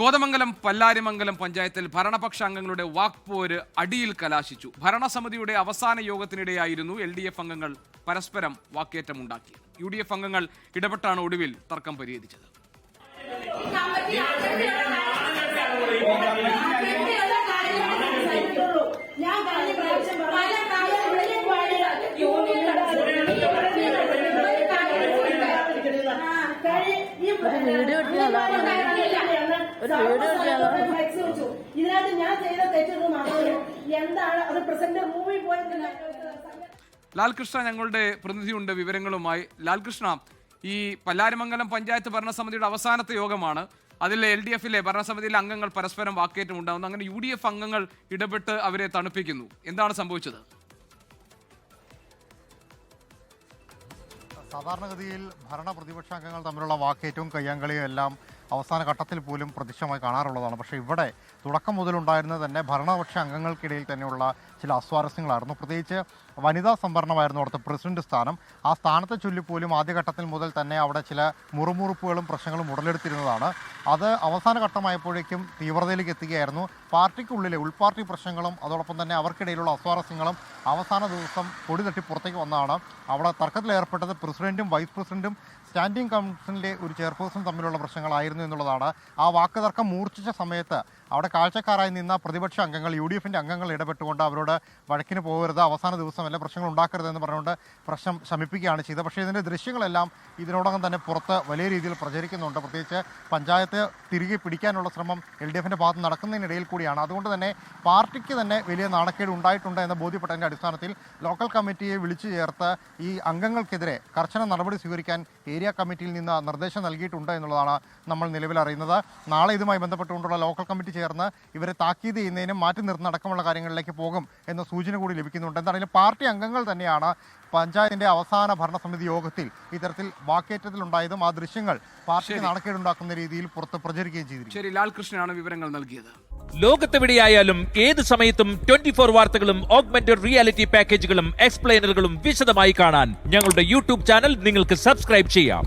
കോതമംഗലം പല്ലാരിമംഗലം പഞ്ചായത്തിൽ ഭരണപക്ഷ അംഗങ്ങളുടെ വാക്പോര് അടിയിൽ കലാശിച്ചു. ഭരണസമിതിയുടെ അവസാന യോഗത്തിനിടെയായിരുന്നു എൽ ഡി എഫ് അംഗങ്ങൾ പരസ്പരം വാക്കേറ്റമുണ്ടാക്കി യു ഡി എഫ് അംഗങ്ങൾ ഇടപെട്ടാണ് ഒടുവിൽ തർക്കം പരിഹരിച്ചത്. വീഡിയോ? ഒരു വീഡിയോ എടുക്കാലോ? ഇതിനകത്ത് ഞാൻ ചെയ്ത തെറ്റൊന്നും എന്താണ് അത് പ്രസന്റ് മൂവി ലാൽകൃഷ്ണ ഞങ്ങളുടെ പ്രതിനിധിയുണ്ട് വിവരങ്ങളുമായി. ലാൽകൃഷ്ണ ഈ പല്ലാരിമംഗലം പഞ്ചായത്ത് ഭരണസമിതിയുടെ അവസാനത്തെ യോഗമാണ്. അതിൽ എൽ ഡി എഫിലെ ഭരണസമിതിയിലെ അംഗങ്ങൾ പരസ്പരം വാക്കേറ്റം ഉണ്ടാകുന്നു. അങ്ങനെ യു ഡി എഫ് അംഗങ്ങൾ ഇടപെട്ട് അവരെ തണുപ്പിക്കുന്നു. എന്താണ് സംഭവിച്ചത്? സാധാരണഗതിയിൽ ഭരണ പ്രതിപക്ഷ അംഗങ്ങൾ തമ്മിലുള്ള വാക്കേറ്റവും കയ്യാങ്കളിയും എല്ലാം അവസാന ഘട്ടത്തിൽ പോലും പ്രത്യക്ഷമായി കാണാറുള്ളതാണ്. പക്ഷേ ഇവിടെ തുടക്കം മുതലുണ്ടായിരുന്നത് തന്നെ ഭരണപക്ഷ അംഗങ്ങൾക്കിടയിൽ തന്നെയുള്ള ചില അസ്വാരസ്യങ്ങളായിരുന്നു. പ്രത്യേകിച്ച് വനിതാ സംവരണമായിരുന്നു അവിടുത്തെ പ്രസിഡന്റ് സ്ഥാനം. ആ സ്ഥാനത്തെ ചൊല്ലിപ്പോലും ആദ്യഘട്ടത്തിൽ മുതൽ തന്നെ അവിടെ ചില മുറുമുറുപ്പുകളും പ്രശ്നങ്ങളും ഉടലെടുത്തിരുന്നതാണ്. അത് അവസാന ഘട്ടമായപ്പോഴേക്കും തീവ്രതയിലേക്ക് എത്തുകയായിരുന്നു. പാർട്ടിക്കുള്ളിലെ ഉൾപാർട്ടി പ്രശ്നങ്ങളും അതോടൊപ്പം തന്നെ അവർക്കിടയിലുള്ള അസ്വാരസ്യങ്ങളും അവസാന ദിവസം പൊടി തട്ടി പുറത്തേക്ക് വന്നതാണ്. അവിടെ തർക്കത്തിലേർപ്പെട്ടത് പ്രസിഡന്റും വൈസ് പ്രസിഡന്റും സ്റ്റാൻഡിംഗ് കൗൺസിലിലെ ഒരു ചെയർപേഴ്സൺ തമ്മിലുള്ള പ്രശ്നങ്ങളായിരുന്നു. എന്നുള്ളതാണ് ആ വാക്ക് തർക്കം മൂർച്ഛിച്ച സമയത്ത് അവിടെ കാഴ്ചക്കാരായി നിന്ന പ്രതിപക്ഷ അംഗങ്ങൾ യു ഡി എഫിന്റെ അംഗങ്ങൾ ഇടപെട്ടുകൊണ്ട് അവരോട് വഴക്കിന് പോകരുത് അവസാന ദിവസം എല്ലാ പ്രശ്നങ്ങൾ ഉണ്ടാക്കരുത് എന്ന് പറഞ്ഞുകൊണ്ട് പ്രശ്നം ശമിപ്പിക്കുകയാണ് ചെയ്തത്. പക്ഷേ ഇതിന്റെ ദൃശ്യങ്ങളെല്ലാം ഇതിനോടകം തന്നെ പുറത്ത് വലിയ രീതിയിൽ പ്രചരിക്കുന്നുണ്ട്. പ്രത്യേകിച്ച് പഞ്ചായത്ത് തിരികെ പിടിക്കാനുള്ള ശ്രമം എൽ ഡി എഫിന്റെ ഭാഗത്ത് നടക്കുന്നതിനിടയിൽ കൂടിയാണ്. അതുകൊണ്ട് തന്നെ പാർട്ടിക്ക് തന്നെ വലിയ നാണക്കേട് ഉണ്ടായിട്ടുണ്ട് എന്ന ബോധ്യപ്പെട്ടതിന്റെ അടിസ്ഥാനത്തിൽ ലോക്കൽ കമ്മിറ്റിയെ വിളിച്ചു ചേർത്ത് ഈ അംഗങ്ങൾക്കെതിരെ കർശന നടപടി സ്വീകരിക്കാൻ ഏരിയ കമ്മിറ്റിയിൽ നിന്ന് നിർദ്ദേശം നൽകിയിട്ടുണ്ട് എന്നുള്ളതാണ് നമ്മൾ നിലവിൽ അറിയുന്നത്. നാളെ ഇതുമായി ബന്ധപ്പെട്ടുകൊണ്ടുള്ള ലോക്കൽ കമ്മിറ്റി ചേർന്ന് ഇവരെ താക്കീത് ചെയ്യുന്നതിനും മാറ്റി നിർത്തുന്ന അടക്കമുള്ള കാര്യങ്ങളിലേക്ക് പോകും എന്ന സൂചന കൂടി ലഭിക്കുന്നുണ്ട്. എന്താണെങ്കിലും പാർട്ടി അംഗങ്ങൾ തന്നെയാണ് പഞ്ചായത്തിന്റെ അവസാന ഭരണസമിതി യോഗത്തിൽ ഇത്തരത്തിൽ വാക്കേറ്റത്തിലുണ്ടായതും ആ ദൃശ്യങ്ങൾ പാർട്ടിക്ക് നാണക്കേടുണ്ടാക്കുന്ന രീതിയിൽ പുറത്ത് പ്രചരിക്കുകയും ചെയ്തിരിക്കുന്നു. ശരി ലാൽകൃഷ്ണനാണ് വിവരങ്ങൾ നൽകിയത്. ലോകത്തെവിടെയായാലും ഏത് സമയത്തും ട്വന്റി ഫോർ വാർത്തകളും ഓഗ്മെന്റഡ് റിയാലിറ്റി പാക്കേജുകളും എക്സ്പ്ലെയിനറുകളും വിശദമായി കാണാൻ ഞങ്ങളുടെ യൂട്യൂബ് ചാനൽ നിങ്ങൾക്ക് സബ്സ്ക്രൈബ് ചെയ്യാം.